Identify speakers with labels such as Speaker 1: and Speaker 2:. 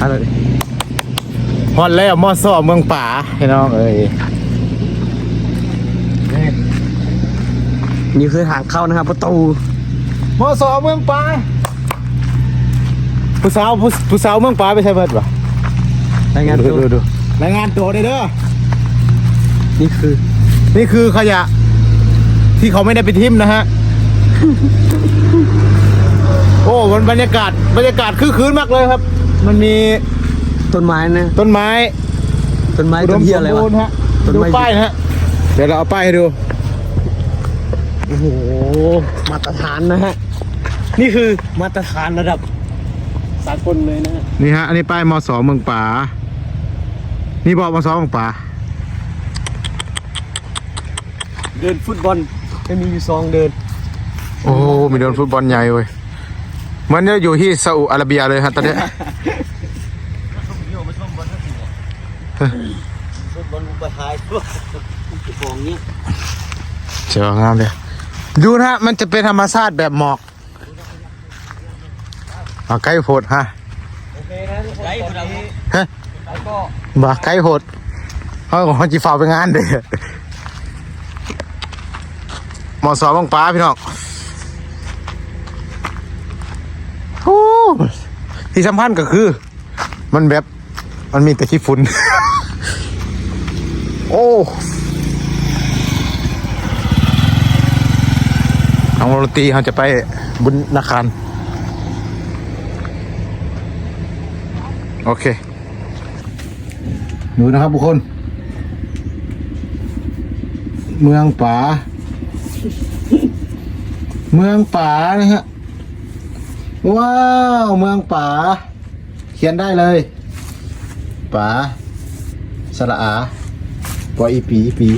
Speaker 1: อะไรฮอดแล้วมอซ่อเมืองป่าพี่น้องเอ้ย
Speaker 2: นี่คือทางเข้านะครับประตู
Speaker 1: มอซ่อเมืองป่าผู้สาวผู้ผู้สาวเมืองป่าไปใช่เบิดปะ
Speaker 2: รายงาน
Speaker 1: ดู
Speaker 2: ตัว
Speaker 1: ดูดูรายงานตัวได้เด้อ
Speaker 2: นี่คือ
Speaker 1: นี่คือขยะ ที่เขาไม่ได้ไปทิมนะฮะโอ้มันบรรยากาศบรรยากาศคือคืนมากเลยครับ มันมี
Speaker 2: ต้นไม้นะ
Speaker 1: ต้นไม้
Speaker 2: ต้นไม้
Speaker 1: อุด
Speaker 2: ต้น
Speaker 1: ม
Speaker 2: เหี้ย
Speaker 1: ส
Speaker 2: อะไร
Speaker 1: ม
Speaker 2: วะ
Speaker 1: บูรณ์ฮะ
Speaker 2: ต้น
Speaker 1: ดู
Speaker 2: ไม้
Speaker 1: ป้ายนะฮะเดี๋ยวเราเอาป้ายให้ดู
Speaker 2: โอ้โหมาตรฐานนะฮะนี่คือมาตรฐานระดับสากลเลยนะฮะ
Speaker 1: นี่ฮะอันนี้ป้ายมสเมืองป่านี่บอกมสเมืองป่า
Speaker 2: เดินฟุตบอลจะมีอยู่ซองเดิน
Speaker 1: โอ้มีโดนฟุตบอลใหญ่เว้ยเหมันจะอยู่ที่ซาอุอาระเบียเลยฮะตอนเนี้ ย
Speaker 2: ฟุตบอลลูกปลาทายพวกฟองนี้
Speaker 1: เจ๋งามเลยดูนะฮะมันจะเป็นธรรมชาติแบบหมอกอะใกล้โพดฮะ
Speaker 2: โอเคนะทุกคนตอนนี้
Speaker 1: ฮะ
Speaker 2: แล้วก็
Speaker 1: บ่าใกล้โหดเขาของจีฟ้าไปงานเด้อหมอสอบบังป้าพี่น้องโอ้ ที่สำคัญก็คือ มันแบบมันมีแต่ขี้ฝุ่น โอ้เอาโรตีเขาจะไปบุญนาคาร โอเค ดูนะครับทุกคน เมืองป่า เมืองป่านะฮะ ว้าว เมืองป่า เขียนได้เลยป่าสระอาปออีปีอีปี